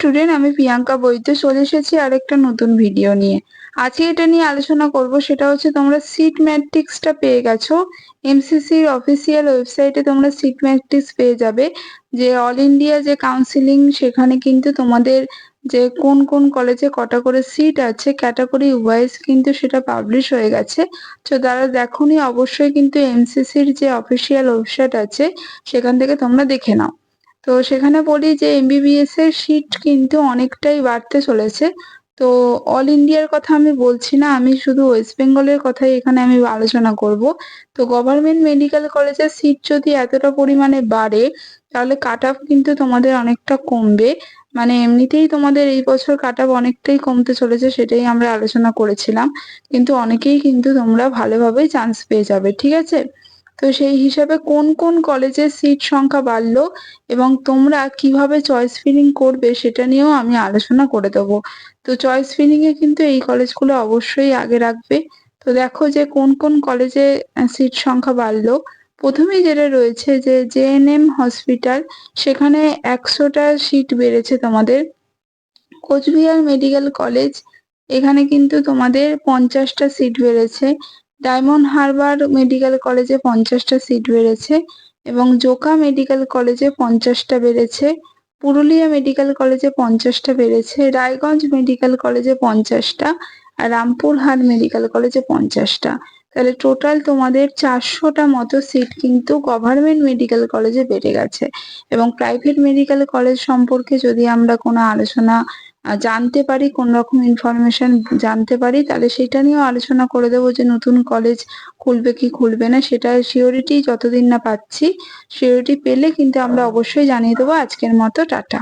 Student, আমি প্রিয়াঙ্কা বৈদ্য চলে এসেছি আরেকটা নতুন ভিডিও নিয়ে। আজকে এটা নিয়ে আলোচনা করব, সেটা হচ্ছে তোমরা সিট ম্যাট্রিক্সটা পেয়ে গেছো। এমসিসির অফিসিয়াল ওয়েবসাইটে তোমরা সিট ম্যাট্রিক্স পেয়ে যাবে, যে অল ইন্ডিয়া যে কাউন্সিলিং, সেখানে কিন্তু তোমাদের যে কোন কোন কলেজে কটা করে সিট আছে, ক্যাটাগরি ওয়াইজ কিন্তু সেটা পাবলিশ হয়ে গেছে। তো যারা দেখোনি, অবশ্যই কিন্তু এমসিসির যে অফিসিয়াল ওয়েবসাইট আছে, সেখান থেকে তোমরা দেখে নাও। তো সেখানে বলি যে এমবিবিএস এর সিট কিন্তু অনেকটাই বাড়তে চলেছে। তো অল ইন্ডিয়ার কথা আমি বলছি না, আমি শুধু ওয়েস্ট বেঙ্গলের কথাই এখানে আমি আলোচনা করব। তো গভর্নমেন্ট মেডিকেল কলেজের সিট যদি এতটা পরিমাণে বাড়ে, তাহলে কাট অফ কিন্তু তোমাদের অনেকটা কমবে। মানে এমনিতেই তোমাদের এই বছর কাট অফ অনেকটাই কমতে চলেছে, সেটাই আমরা আলোচনা করেছিলাম। কিন্তু অনেকেই কিন্তু তোমরা ভালোভাবেই চান্স পেয়ে যাবে, ঠিক আছে? তো সেই হিসাবে কোন কোন কলেজের সিট সংখ্যা বাড়লো এবং তোমরা কীভাবে চয়েস ফিলিং করবে সেটা নিয়েও আমি আলোচনা করে দেবো। তো চয়েস ফিলিং এ কিন্তু এই কলেজগুলো অবশ্যই আগে রাখবে। তো দেখো যে কোন কোন কলেজে সিট সংখ্যা বাড়লো। প্রথমেই যেটা রয়েছে যে জেএনএম হসপিটাল সেখানে একশোটা সিট বেড়েছে তোমাদের। কোচবিহার মেডিকেল কলেজ এখানে কিন্তু তোমাদের পঞ্চাশটা সিট বেড়েছে। ডায়মন্ড হারবার মেডিকেল কলেজে পঞ্চাশটা সিট বেড়েছে এবং জোকা মেডিকেল কলেজে পঞ্চাশটা বেড়েছে, পুরুলিয়া মেডিকেল কলেজে পঞ্চাশটা বেড়েছে, রায়গঞ্জ মেডিকেল কলেজে পঞ্চাশটা আর রামপুরহাট মেডিকেল কলেজে পঞ্চাশটা। তাহলে টোটাল তোমাদের চারশোটা মতো সিট কিন্তু গভর্নমেন্ট মেডিকেল কলেজে বেড়ে গেছে। এবং প্রাইভেট মেডিকেল কলেজ সম্পর্কে যদি আমরা কোনো আলোচনা জানতে পারি, কোন রকম ইনফরমেশন জানতে পারি, তাহলে সেটা নিয়েও আলোচনা করে দেবো যে নতুন কলেজ খুলবে কি খুলবে না, সেটা সিওরিটি যতদিন না পাচ্ছি সিওরিটি পেলে কিন্তু আমরা অবশ্যই জানিয়ে দেবো। আজকের মতো, টাটা।